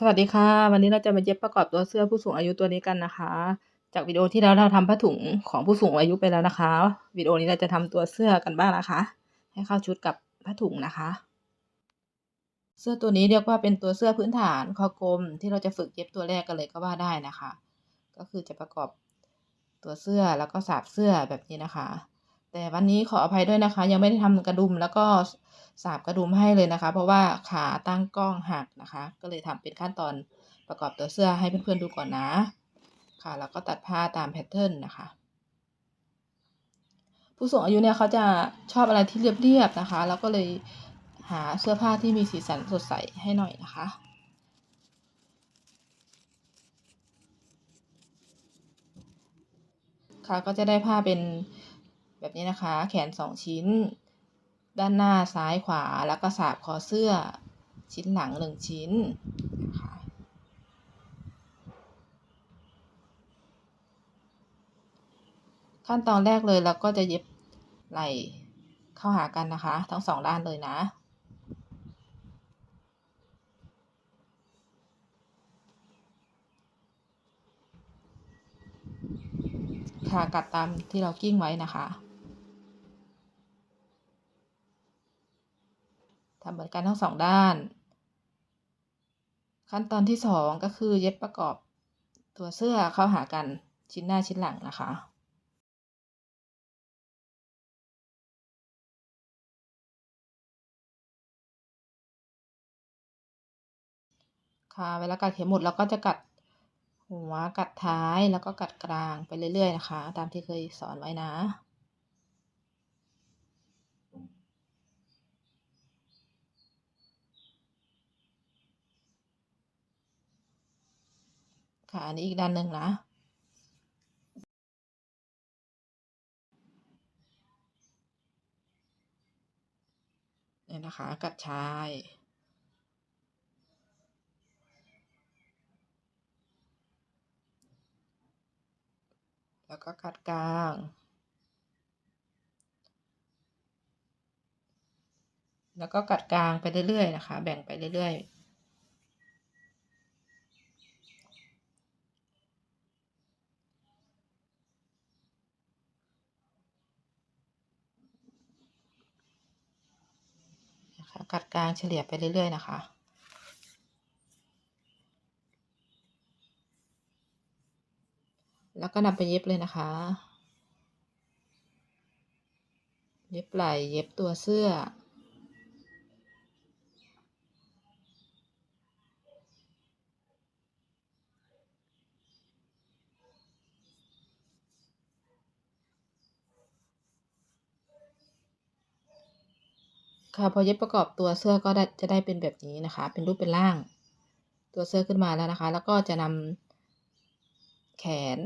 สวัสดีค่ะ วันนี้เราจะมาเย็บประกอบตัวเสื้อผู้สูงอายุตัวนี้กันนะคะ จากวิดีโอที่แล้วเราทำผ้าถุงของผู้สูงอายุไปแล้วนะคะวิดีโอนี้เราจะทำตัวเสื้อกันบ้างนะคะ ให้เข้าชุดกับผ้าถุงนะคะ เสื้อตัวนี้เรียกว่าเป็นตัวเสื้อพื้นฐานคอกลมที่เราจะฝึกเย็บตัวแรกกันเลยก็ว่าได้นะคะ ก็คือจะประกอบตัวเสื้อแล้วก็สาบเสื้อแบบนี้นะคะ แต่วันนี้ขออภัยด้วยนะคะ ยังไม่ได้ทำกระดุมแล้วก็สาบกระดุมให้เลยนะคะ เพราะว่าขาตั้งกล้องหักนะคะ ก็เลยทำเป็นขั้นตอนประกอบตัวเสื้อให้เพื่อนๆดูก่อนนะ ค่ะ แล้วก็ตัดผ้าตามแพทเทิร์นนะคะ ผู้สูงอายุเนี่ยเขาจะชอบอะไรที่เรียบๆนะคะ แล้วก็เลยหาเสื้อผ้าที่มีสีสันสดใสให้หน่อยนะคะค่ะก็จะได้ผ้าเป็น แบบนี้นะคะ แขนสองชิ้น ด้านหน้าซ้ายขวาแล้วก็สาบคอเสื้อ ชิ้นหลังหนึ่งชิ้นนะคะขั้นตอนแรกเลยเราก็จะเย็บไหล่เข้าหากันนะคะ ทั้งสองด้านเลยนะค่ะกัดตามที่เรากิ้งไว้นะคะทำเหมือน กันทั้งสองด้าน ขั้นตอนที่สองก็คือเย็บประกอบตัวเสื้อเข้าหากันชิ้นหน้าชิ้นหลังนะคะค่ะเวลากัดเข็มหมดเราก็จะกัดหัวกัดท้ายแล้วก็กัดกลางไปเรื่อยๆนะคะ ตามที่เคยสอนไว้นะ ค่ะ อันนี้อีกด้านหนึ่งนะ เนี่ยนะคะ กัดชาย แล้วก็กัดกลางแล้วก็กัดกลางไปเรื่อยๆนะคะ แบ่งไปเรื่อยๆ นะคะ กัดกลางเฉลี่ยไปเรื่อยๆนะคะ แล้วก็นำไปเย็บเลยนะคะ เย็บไหล่เย็บตัวเสื้อ ค่ะพอเย็บประกอบตัวเสื้อก็ได้จะได้เป็นแบบนี้นะคะ เป็นรูปเป็นร่าง ตัวเสื้อขึ้นมาแล้วนะคะ แล้วก็จะนำแขน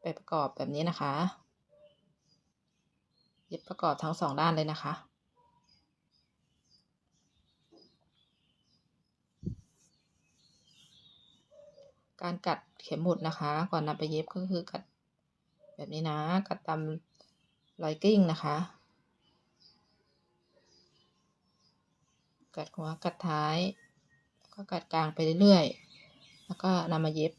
ไปประกอบแบบนี้นะคะ เย็บประกอบทั้งสองด้านเลยนะคะการกัดเข็มหมุดนะคะ ก่อนนำไปเย็บก็คือกัดแบบนี้นะ กัดตามรอยกิ้งนะคะ กัดหัวกัดท้าย ก็กัดกลางไปเรื่อยๆ แล้วก็นำมาเย็บ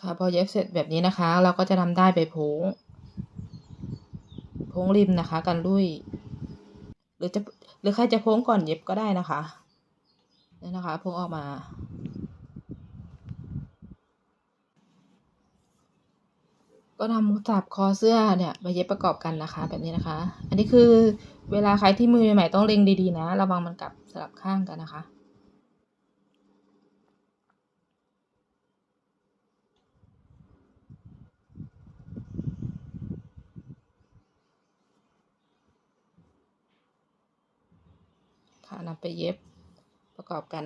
ค่ะพอเย็บเสร็จแบบนี้นะคะ เราก็จะนำได้ไปโพ้ง โพ้งริมนะคะ กันลุยหรือจะหรือใครจะโพ้งก่อนเย็บก็ได้นะคะนี่นะคะโพ้งออกมาก็นำสับคอเสื้อเนี่ยมาเย็บประกอบกันนะคะ แบบนี้นะคะ อันนี้คือเวลาใครที่มือใหม่ๆต้องเล็งดีๆนะ ระวังมันกลับสลับข้างกันนะคะ ค่ะนำไปเย็บประกอบกัน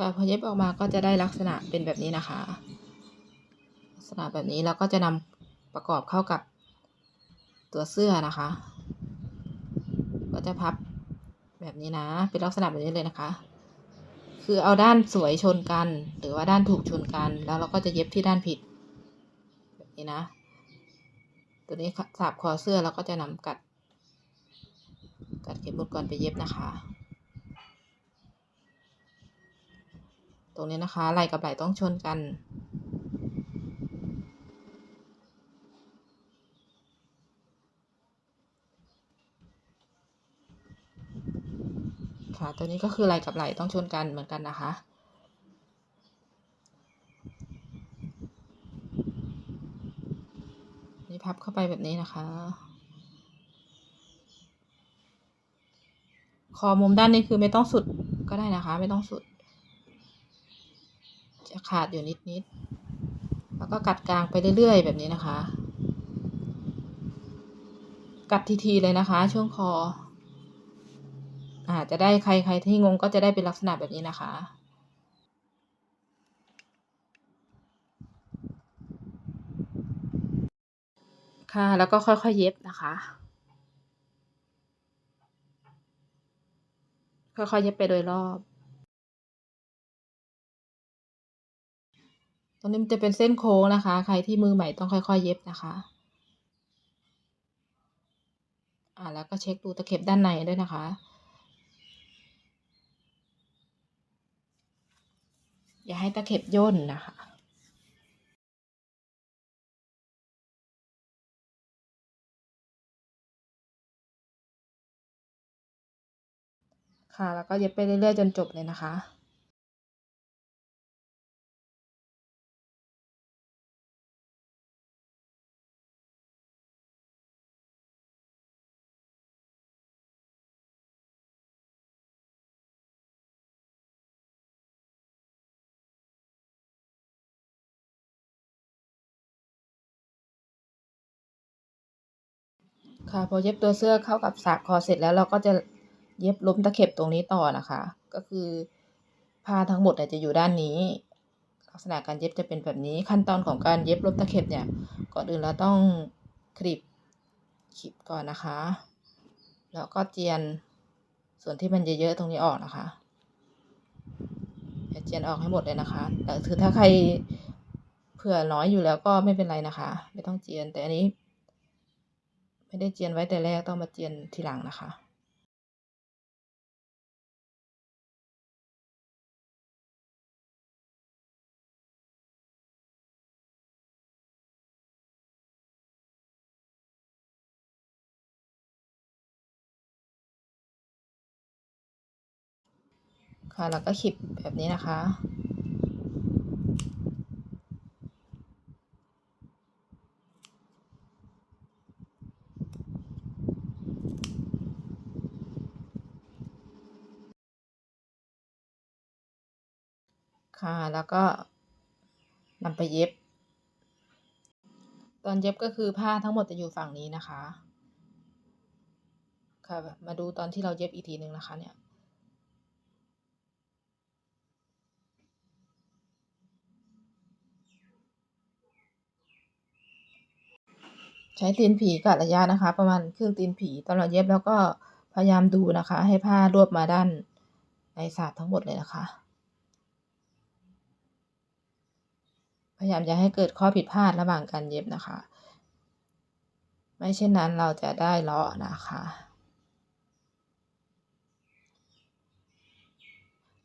ค่ะพอเย็บออกมาก็จะได้ลักษณะเป็นแบบนี้นะคะ ลักษณะแบบนี้แล้วก็จะนำประกอบเข้ากับตัวเสื้อนะคะ ก็จะพับแบบนี้นะ เป็นลักษณะแบบนี้เลยนะคะ คือเอาด้านสวยชนกัน หรือว่าด้านถูกชนกัน แล้วเราก็จะเย็บที่ด้านผิด แบบนี้นะ ตัวนี้สาบคอเสื้อเราก็จะนำกัดกัดเข็มหมุดก่อนไปเย็บนะคะ ตรงนี้นะคะไหล่กับไหล่ต้องชนกัน ค่ะตัวนี้ก็คือไหล่กับไหล่ต้องชนกันเหมือนกันนะคะนี่พับเข้าไปแบบนี้นะคะ คอมุมด้านนี้คือไม่ต้องสุดก็ได้นะคะ ไม่ต้องสุด จะขาดอยู่นิดๆ แล้วก็กัดกลางไปเรื่อยๆ แบบนี้นะคะ กัดทีๆเลยนะคะ ช่วงคออ่าจะได้ใครใครที่งงก็จะได้เป็นลักษณะแบบนี้นะคะ ค่ะแล้วก็ค่อยๆเย็บนะคะ ค่อยๆเย็บไปโดยรอบ ตรงนี้มันจะเป็นเส้นโค้งนะคะ ใครที่มือใหม่ต้องค่อยๆ เย็บนะคะอ่าแล้วก็เช็คดูตะเข็บด้านในด้วยนะคะ อย่าให้ตะเข็บย่นนะคะค่ะแล้วก็เย็บไปเรื่อยๆจนจบเลยนะคะ ค่ะ พอเย็บตัวเสื้อเข้ากับสากคอเสร็จแล้วเราก็จะเย็บล้มตะเข็บตรงนี้ต่อนะคะ ก็คือผ้าทั้งหมดเนี่ยจะอยู่ด้านนี้ ลักษณะการเย็บจะเป็นแบบนี้ ขั้นตอนของการเย็บล้มตะเข็บเนี่ย ก่อนอื่นเราต้องคลิปขีบก่อนนะคะ แล้วก็เจียนส่วนที่มันเยอะๆตรงนี้ออกนะคะเจียนออกให้หมดเลยนะคะ แต่คือถ้าใครเผื่อน้อยอยู่แล้วก็ไม่เป็นไรนะคะ ไม่ต้องเจียนแต่อันนี้ ไม่ได้เจียนไว้แต่แรกต้องมาเจียนทีหลังนะคะค่ะแล้วก็ขีบแบบนี้นะคะ ค่ะ แล้วก็นำไปเย็บ ตอนเย็บก็คือผ้าทั้งหมดจะอยู่ฝั่งนี้นะคะ ค่ะ มาดูตอนที่เราเย็บอีกทีหนึ่งนะคะเนี่ยใช้ตีนผีกะระยะนะคะ ประมาณครึ่งตีนผีตอนเราเย็บแล้วก็พยายามดูนะคะ ให้ผ้ารวบมาด้านในศาสตร์ทั้งหมดเลยนะคะ พยายามอย่าให้เกิดข้อผิดพลาดระหว่างการเย็บนะคะ ไม่เช่นนั้นเราจะได้เลาะนะคะ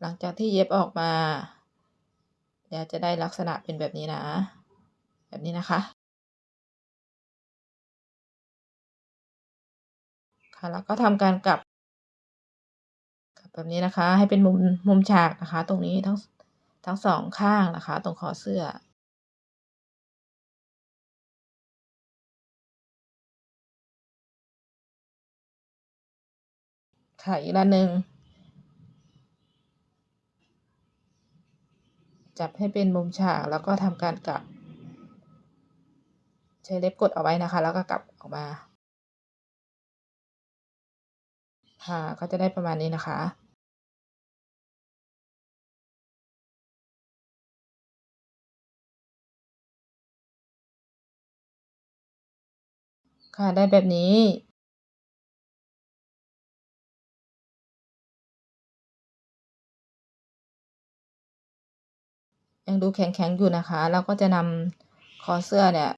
หลังจากที่เย็บออกมา เดี๋ยวจะได้ลักษณะเป็นแบบนี้นะ แบบนี้นะคะค่ะแล้วก็ทำการกลับกลับแบบนี้นะคะ ให้เป็นมุมมุมฉากนะคะ ตรงนี้ทั้งทั้งสองข้างนะคะ ตรงคอเสื้อ ค่ะอีกด้านหนึ่งจับให้เป็นมุมฉากแล้วก็ทำการกลับ ใช้เล็บกดเอาไว้นะคะ แล้วก็กลับออกมา ค่ะก็จะได้ประมาณนี้นะคะค่ะได้แบบนี้ ยังดูแข็งๆอยู่นะคะ เราก็จะนำคอเสื้อเนี่ย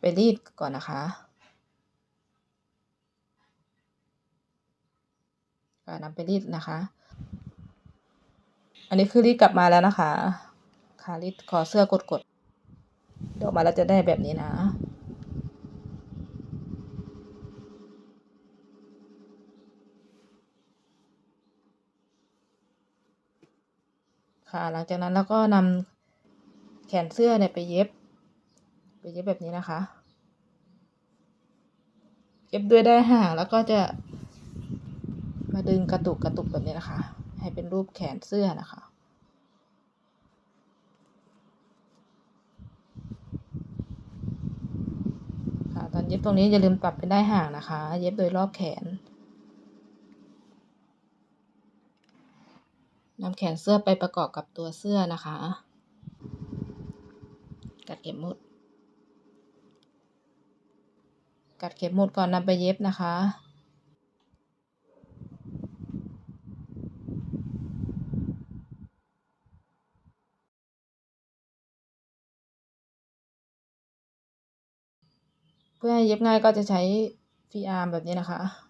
ไปรีดก่อนนะคะก็นำไปรีดนะคะ อันนี้คือรีดกลับมาแล้วนะคะ ค่ะรีดคอเสื้อกดๆเดี๋ยวออกมาแล้วจะได้แบบนี้นะ ค่ะ หลังจากนั้นเราก็นำแขนเสื้อเนี่ยไปเย็บ ไปเย็บแบบนี้นะคะ เย็บด้วยได้ห่างแล้วก็จะมาดึงกระตุกกระตุกแบบนี้นะคะ ให้เป็นรูปแขนเสื้อนะคะค่ะตอนเย็บตรงนี้อย่าลืมปรับเป็นได้ห่างนะคะ เย็บโดยรอบแขน นำแขนเสื้อไปประกอบกับตัวเสื้อนะคะ กัดเข็มมุด กัดเข็มมุดก่อนนำไปเย็บนะคะเพื่อให้เย็บง่ายก็จะใช้ฟีอาร์มแบบนี้นะคะ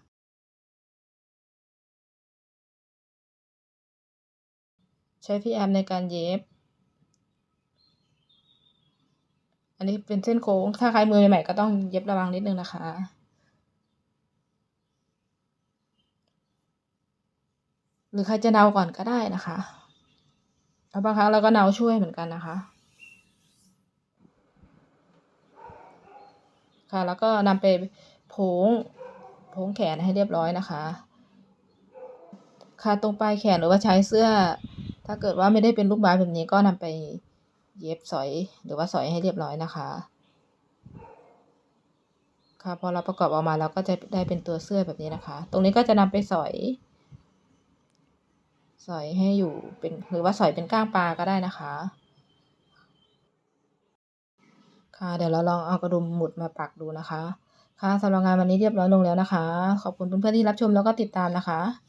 ช้ฟรีอาร์มในการเย็บ อันนี้เป็นเส้นโค้ง ถ้าใครมือใหม่ๆก็ต้องเย็บระวังนิดนึงนะคะ หรือใครจะเนาก่อนก็ได้นะคะแล้วบางครั้งเราก็เนาช่วยเหมือนกันนะคะ ค่ะแล้วก็นำไปโพ้งโพ้งแขนให้เรียบร้อยนะคะ ค่ะตรงปลายแขนหรือว่าใช้เสื้อ ถ้าเกิดว่าไม่ได้เป็นลูกไม้แบบนี้ก็นำไปเย็บสอยหรือว่าสอยให้เรียบร้อยนะคะ ค่ะพอเราประกอบออกมาเราก็จะได้เป็นตัวเสื้อแบบนี้นะคะ ตรงนี้ก็จะนำไปสอย สอยให้อยู่เป็นหรือว่าสอยเป็นก้างปลาก็ได้นะคะ ค่ะเดี๋ยวเราลองเอากระดุมหมุดมาปักดูนะคะ ค่ะสำหรับงานวันนี้เรียบร้อยลงแล้วนะคะ ขอบคุณเพื่อนๆที่รับชมแล้วก็ติดตามนะคะ